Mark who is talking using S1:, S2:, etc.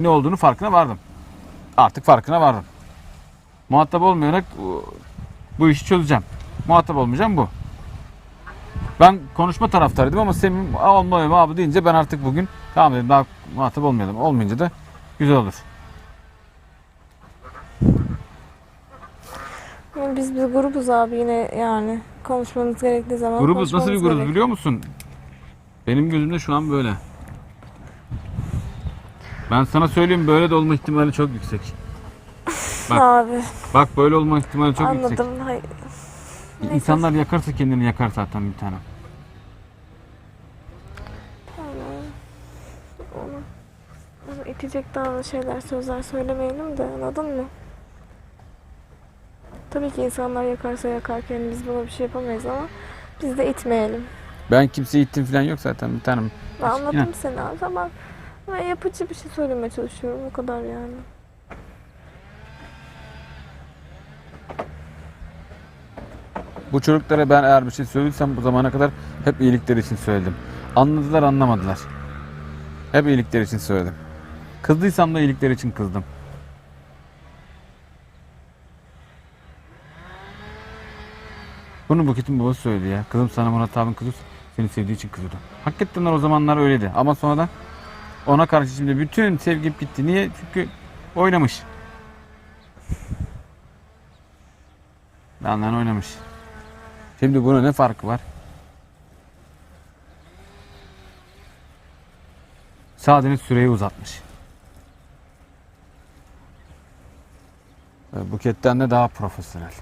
S1: ne olduğunu farkına vardım. Artık farkına vardım. Muhatap olmayarak bu, işi çözeceğim. Muhatap olmayacağım bu. Ben konuşma taraftarıydım ama Semih olmuyor abi deyince ben artık bugün tamam dedim daha muhatap olmayalım. Olmayınca da güzel olur.
S2: Biz bir grubuz abi yine yani. Konuşmamız gerektiği zaman
S1: Grubuz nasıl bir
S2: konuşmamız
S1: grubuz
S2: gerek.
S1: biliyor musun? Benim gözümde şu an böyle. Ben sana söyleyeyim böyle de olma ihtimali çok yüksek. Bak.
S2: Abi
S1: Bak böyle olma ihtimali çok yüksek.
S2: anladım. Hayır. Neyse.
S1: İnsanlar yakarsa kendini yakar zaten bir tane.
S2: Tamam. Onu, onu itecek daha şeyler sözler söylemeyelim de anladın mı? Tabii ki insanlar yakarsa yakarken biz buna bir şey yapamayız ama biz de itmeyelim.
S1: Ben kimseyi ittim falan yok zaten bir tanem.
S2: Ben anladım seni abi ama ben yapıcı bir şey söylemeye çalışıyorum o kadar yani.
S1: Bu çocuklara ben eğer bir şey söylediysem bu zamana kadar hep iyilikleri için söyledim. Anladılar anlamadılar. Hep iyilikleri için söyledim. Kızdıysam da iyilikleri için kızdım. Bunu Buket'in babası söyledi ya. Kızım sana Murat abin kızıyor. Seni sevdiği için kızıyordu. Hakikaten o zamanlar öyleydi. Ama sonradan ona karşı şimdi bütün sevgim gitti. Niye? Çünkü oynamış. Benden oynamış. Şimdi buna ne farkı var? Sadece süreyi uzatmış. Buketten de daha profesyonel.